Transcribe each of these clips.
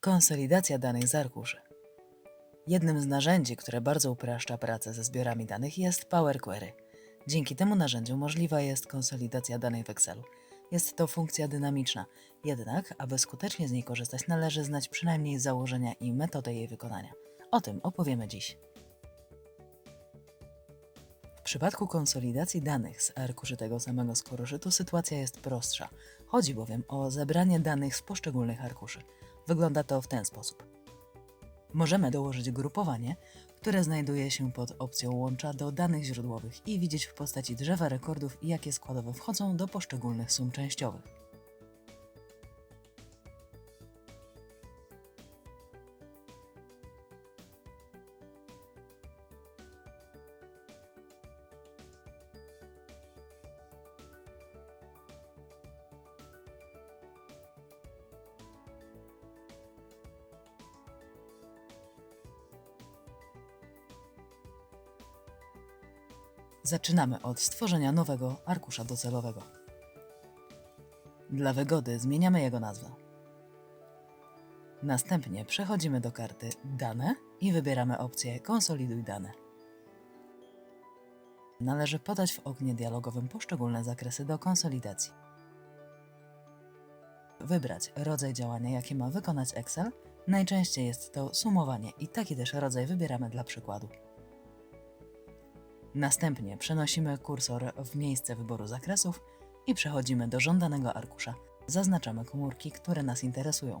Konsolidacja danych z arkuszy. Jednym z narzędzi, które bardzo upraszcza pracę ze zbiorami danych jest Power Query. Dzięki temu narzędziu możliwa jest konsolidacja danych w Excelu. Jest to funkcja dynamiczna, jednak aby skutecznie z niej korzystać należy znać przynajmniej założenia i metodę jej wykonania. O tym opowiemy dziś. W przypadku konsolidacji danych z arkuszy tego samego skoroszytu sytuacja jest prostsza. Chodzi bowiem o zebranie danych z poszczególnych arkuszy. Wygląda to w ten sposób. Możemy dołożyć grupowanie, które znajduje się pod opcją łącza do danych źródłowych i widzieć w postaci drzewa rekordów, jakie składowe wchodzą do poszczególnych sum częściowych. Zaczynamy od stworzenia nowego arkusza docelowego. Dla wygody zmieniamy jego nazwę. Następnie przechodzimy do karty Dane i wybieramy opcję Konsoliduj dane. Należy podać w oknie dialogowym poszczególne zakresy do konsolidacji. Wybrać rodzaj działania, jakie ma wykonać Excel. Najczęściej jest to sumowanie i taki też rodzaj wybieramy dla przykładu. Następnie przenosimy kursor w miejsce wyboru zakresów i przechodzimy do żądanego arkusza. Zaznaczamy komórki, które nas interesują.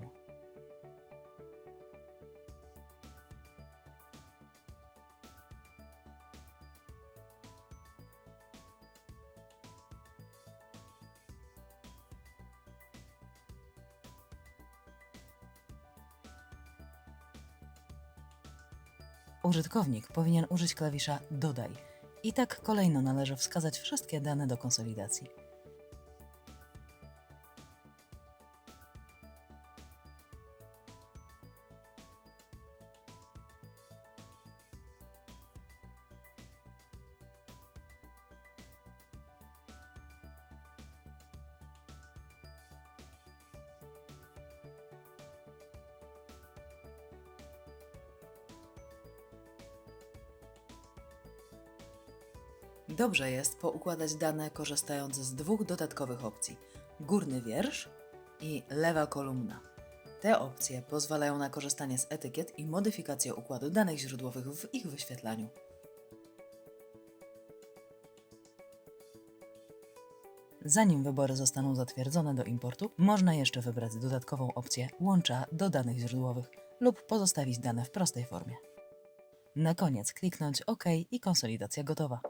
Użytkownik powinien użyć klawisza Dodaj i tak kolejno należy wskazać wszystkie dane do konsolidacji. Dobrze jest poukładać dane korzystając z dwóch dodatkowych opcji: górny wiersz i lewa kolumna. Te opcje pozwalają na korzystanie z etykiet i modyfikację układu danych źródłowych w ich wyświetlaniu. Zanim wybory zostaną zatwierdzone do importu, można jeszcze wybrać dodatkową opcję łącza do danych źródłowych lub pozostawić dane w prostej formie. Na koniec kliknąć OK i konsolidacja gotowa.